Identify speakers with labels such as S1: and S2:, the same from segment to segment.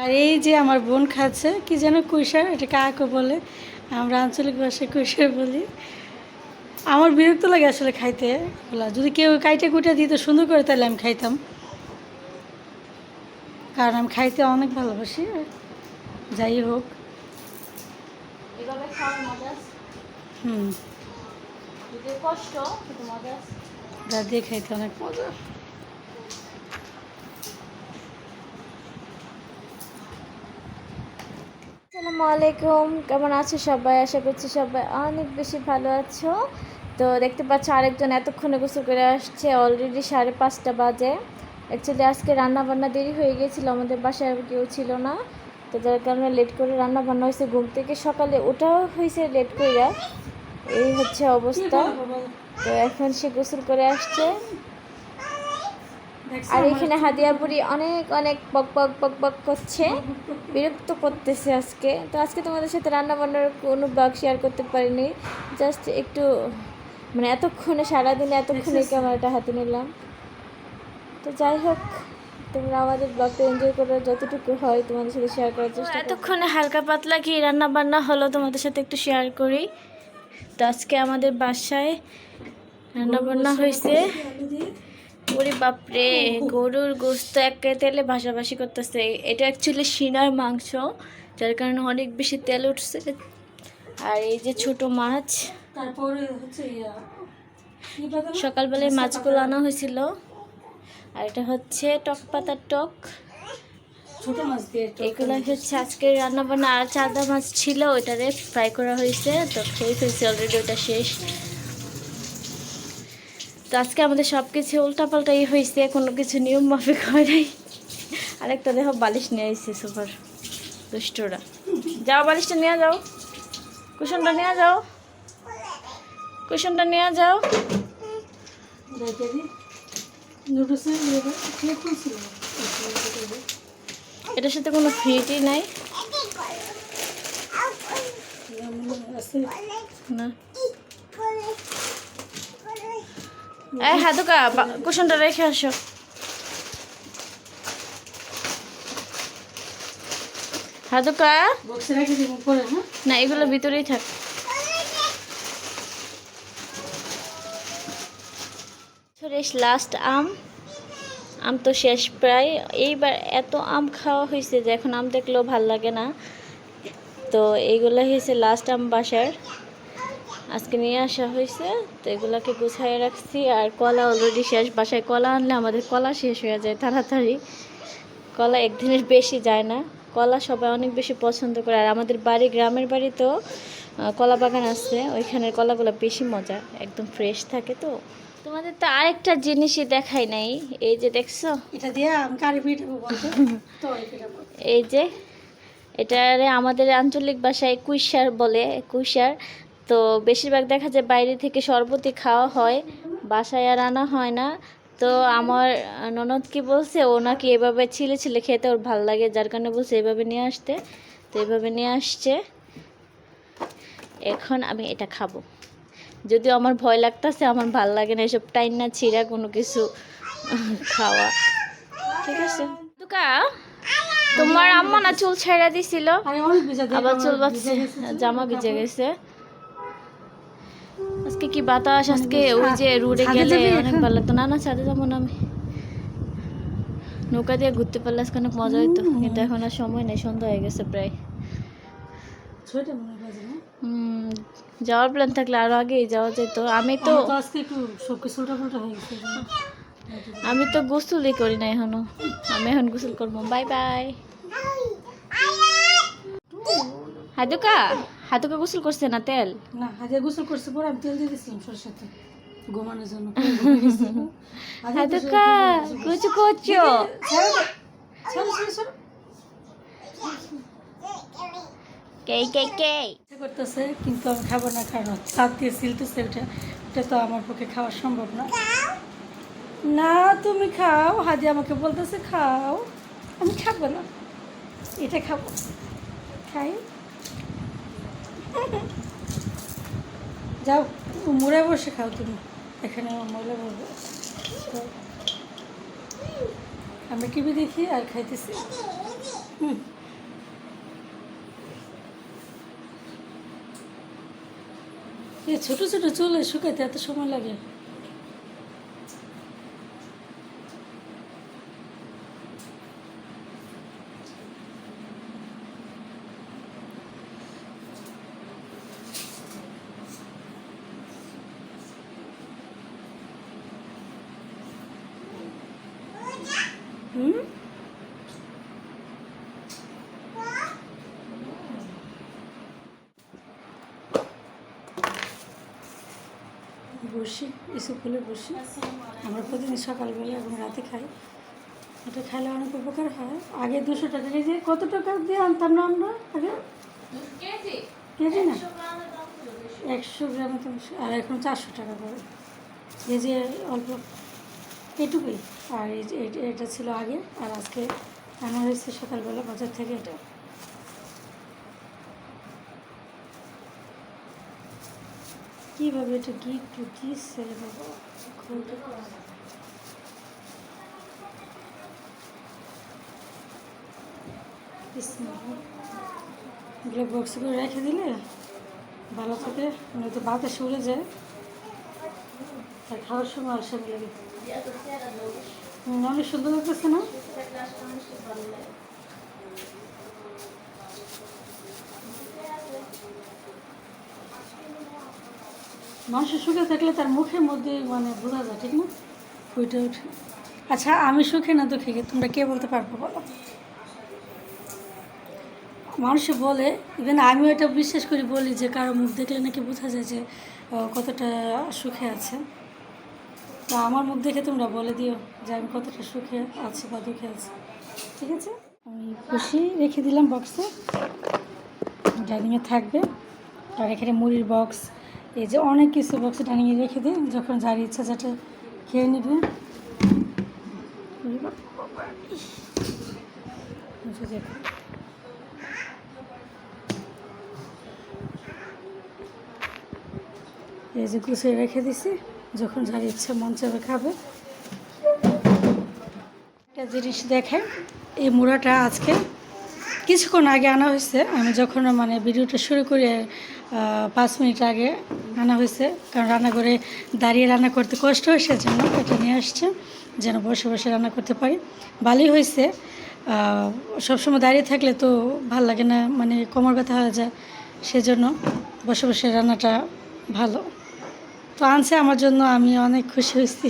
S1: আর এই যে আমার বোন খাচ্ছে কি যেন কুইশার এটা কাকও বলে। আমরা আঞ্চলিক ভাষায় কুইশার বলি। আমার বিরক্ত লাগে আসলে খাইতে। এগুলা যদি কেউ কাইটে কুইটা দিত সুন্দর করে তাহলে আমি খাইতাম। কারণ আমি খাইতে অনেক ভালোবাসি। যাই হোক। হুম। যা দিয়ে খাইতে অনেক মজা।
S2: আসসালামু আলাইকুম। কেমন আছো সবাই? আশা করছি সবাই অনেক বেশি ভালো আছো। তো দেখতে পাচ্ছ আরেকজন এতক্ষণে গোসল করে আসছে অলরেডি সাড়ে পাঁচটা বাজে। অ্যাকচুয়ালি আজকে রান্নাবান্না দেরি হয়ে গিয়েছিল, আমাদের বাসায় কেউ ছিল না। তো যার কারণে লেট করে রান্নাবান্না হয়েছে। ঘুম থেকে সকালে ওটাও হয়েছে লেট করে এই হচ্ছে অবস্থা। তো এখন সে গোসল করে আসছে। আর এখানে হাদিয়া বুড়ি অনেক অনেক বক বক বক বক করছে। বিরক্ত করতেছে আজকে। তো আজকে তোমাদের সাথে রান্না বান্নার কোনো ব্লগ শেয়ার করতে পারিনি। জাস্ট একটু মানে এতক্ষণে সারাদিনে এতক্ষণে ক্যামেরাটা হাতে নিলাম। তো যাই হোক তোমরা আমাদের ব্লগটা এনজয় করো যতটুকু হয় তোমাদের সাথে শেয়ার করার চেষ্টা এতক্ষণে হালকা পাতলা কি রান্না বান্না হলো তোমাদের সাথে একটু শেয়ার করি? তো আজকে আমাদের বাসায় রান্না বান্না হয়েছে। ওরে বাপরে গরুর গোস্ত এক তেলে ভাসাভাসি করতেছে। এটা অ্যাকচুয়ালি সিনার মাংস যার কারণে অনেক বেশি তেল উঠছে। আর এই যে ছোট মাছ
S1: তারপরে হচ্ছে?
S2: সকালবেলায় মাছগুলো আনা হয়েছিল। আর এটা হচ্ছে টক পাতার টক।
S1: ছোট মাছ দিয়ে
S2: এগুলো হচ্ছে আজকে রান্না বান্না আর চাদা মাছ ছিল ওইটারে ফ্রাই করা হয়েছে। তো খেয়ে ফেলছি অলরেডি ওটা শেষ। তো আজকে আমাদের সব কিছু উল্টাপাল্টাই হয়েছে কোনো কিছু নিয়ম মাফিক হয় নাই। আরেকটা দেখো বালিশ নিয়ে আসছে সুপার দুষ্টরা। যাও বালিশটা নিয়ে যাও। কুশনটা নিয়ে যাও। কুশনটা নিয়ে যাও।
S1: ইয়ে
S2: এটার সাথে কোনো ফ্রিটি নাই। না। এই কুশনটা রেখে আসো।
S1: পরে হ্যাঁ?
S2: না এগুলো ভিতরেই থাক। লাস্ট আম। আম তো শেষ প্রায়। এইবার এত আম খাওয়া হয়েছে যে এখন আম দেখলেও ভালো লাগে না। তো এইগুলো হয়েছে লাস্ট আম বাসার। আজকে নিয়ে আসা হয়েছে তো এগুলোকে গুছাই রাখছি। আর কলা অলরেডি শেষ বাসায় কলা আনলে আমাদের কলা শেষ হয়ে যায় তাড়াতাড়ি। কলা একদিনের বেশি যায় না। কলা সবাই অনেক বেশি পছন্দ করে। আর আমাদের বাড়ি গ্রামের বাড়িতেও আহ, কলা বাগান আছে। ওইখানের কলাগুলো বেশি মজা একদম ফ্রেশ থাকে তো। তোমাদের তো আরেকটা জিনিসই দেখাই নাই। এই যে দেখছ?
S1: এটা দিয়ে তো এই
S2: যে এটারে আমাদের আঞ্চলিক ভাষায় কুইশার বলে। কুইশার তো বেশিরভাগ দেখা যায় বাইরে থেকে শরবতি খাওয়া হয় বাসায় আর আনা হয় না। তো আমার ননদ কি বলছে ও নাকি এভাবে ছিলে ছিলে খেতে ওর ভালো লাগে যার কারণে বলছে এভাবে নিয়ে আসতে। তো এভাবে নিয়ে আসছে। এখন আমি এটা খাব। যদিও আমার ভয় লাগতেছে আমার ভালো লাগে না এসব টাইম না ছিঁড়া কোনো কিছু খাওয়া। ঠিক আছে? দুকা তোমার আম্মা না চুল ছেড়ে দিছিল? আবার চুল বাঁচছে জামা ভিজে গেছে। আজকে কি বাতাস? আজকে ওই যে রোডে গেলে অনেক ভালো লাগতো না না ছাদে যাব না আমি। নৌকা দিয়ে ঘুরতে পারলে আজকে অনেক মজা হইতো। কিন্তু এখন আর সময় নেই সন্ধ্যা হয়ে গেছে প্রায়।
S1: মনে
S2: যাওয়ার প্ল্যান থাকলে আরও আগেই যাওয়া যেত। আমি তো
S1: আজকে একটু সব উল্টা হয়ে গেছে
S2: আমি তো গোসলই করি না এখনও। আমি এখন গোসল করব। বাই বাই হাদুকা হাদুকা গোসল করছে না তেল?
S1: না হাজিয়া গোসল করছে পরে আমি তেল দিয়ে দিয়েছিলাম সরষেতে। ঘুমানোর জন্য।
S2: হাদুকা
S1: ছেড়ে, ছেড়ে।
S2: কে কে কে
S1: করতেছে কিন্তু আমি খাব না কারণ ছাদ দিয়ে সিলতেছে ওটা এটা। তো আমার পক্ষে খাওয়া সম্ভব না। না তুমি খাও। হাজি আমাকে বলতেছে খাও। আমি খাব না। এটা খাব। খাই। যাও মুড়ে বসে খাও তুমি। এখানে আমার বলব আমি টিভি দেখি আর খাইতেছি। হুম। ছোট ছোট চুলে শুকাইতে এত সময় লাগে হুম বসি এসব ফুলে বসি। আমরা প্রতিদিন সকালবেলা এবং রাতে খাই। এটা খাইলে অনেক উপকার হয়। আগে দুশো টাকা কেজি কত টাকা দিয়ে আনতাম না আমরা আগে? কেজি? না? একশো গ্রামে তো আর এখন চারশো টাকা করে। কেজি অল্প এটুকুই। আর এটা ছিল আগে। আর আজকে আনা হয়েছে সকালবেলা বাজার থেকে এটা। কীভাবে এটা গিফট টু দিচ্ছে বাবা এগুলো বক্স করে রেখে দিলে ভালো থাকে নয়তো বাতাস উড়ে যায়। আর খাওয়ার সময় আলসামি লাগে। অনেক সুন্দর লাগতেছে না? মানুষের সুখে থাকলে তার মুখের মধ্যে মানে বোঝা যায়, ঠিক না? ওইটা ওঠে। আচ্ছা আমি সুখে না দুঃখে তোমরা কে বলতে পারব বলো? মানুষে বলে ইভেন আমিও এটা বিশ্বাস করি, বলি যে কারও মুখ দেখলে নাকি বোঝা যায় যে কতটা সুখে আছে। তো আমার মুখ দেখে তোমরা বলে দিও যে আমি কতটা সুখে আছি বা দুঃখে আছি। ঠিক আছে? আমি খুশি রেখে দিলাম বক্সে ডাইনিংয়ে থাকবে। আর এখানে মুড়ির বক্স এই যে অনেক কিছু বক্সে ডাইনিংয়ে রেখে দিই, যখন যার ইচ্ছা যেটা খেয়ে নেবে। এই যে। গুছিয়ে রেখে দিছি, যখন যার ইচ্ছা মন চাবে খাবে একটা জিনিস দেখে এই মুড়াটা আজকে কিছুক্ষণ আগে আনা হয়েছে। আমি যখন মানে ভিডিওটা শুরু করে পাঁচ মিনিট আগে আনা হয়েছে, কারণ রান্না করে দাঁড়িয়ে রান্না করতে কষ্ট হয়, সেজন্য এটা নিয়ে আসছে, যেন বসে বসে রান্না করতে পারি। ভালোই হয়েছে। সবসময় দাঁড়িয়ে থাকলে তো ভালো লাগে না মানে কোমর ব্যথা হয়ে যায়, সেজন্য বসে বসে রান্নাটা ভালো। তো আনছে, আমার জন্য আমি অনেক খুশি হয়েছি,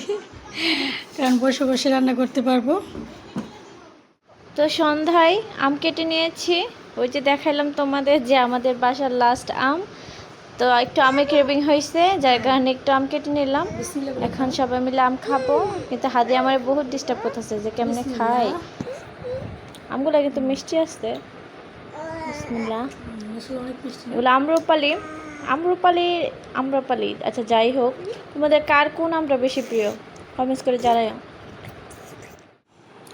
S1: কারণ বসে বসে রান্না করতে পারব।
S2: তো সন্ধ্যায় আম কেটে নিয়েছি। ওই যে দেখাইলাম তোমাদের যে আমাদের বাসার লাস্ট আম। তো একটু আমের ক্রেভিং হয়েছে যার কারণে একটু আম কেটে নিলাম। এখন সবাই মিলে আম খাব। কিন্তু হাতে আমার বহুত ডিস্টার্ব করতেছে যে কেমনে খাই আমগুলো কিন্তু মিষ্টি আসছে। এগুলো আম্রপালি। আম্রপালি আম্রপালি। আচ্ছা যাই হোক। তোমাদের কার কোন আমটা বেশি প্রিয়? কমেন্টস করে জানাই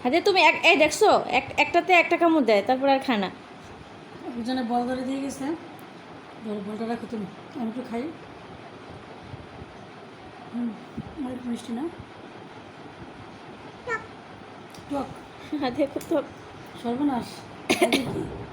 S2: হাতে তুমি এক এই দেখছ এক একটাতে একটা কামড় দেয় তারপর আর খায় না।
S1: একজনে বল ধরে দিয়ে গেছে। ধরে বলটা রাখো তুমি আমি একটু খাই। হুম অনেক মিষ্টি না টক।
S2: হাতে টক।
S1: সর্বনাশ।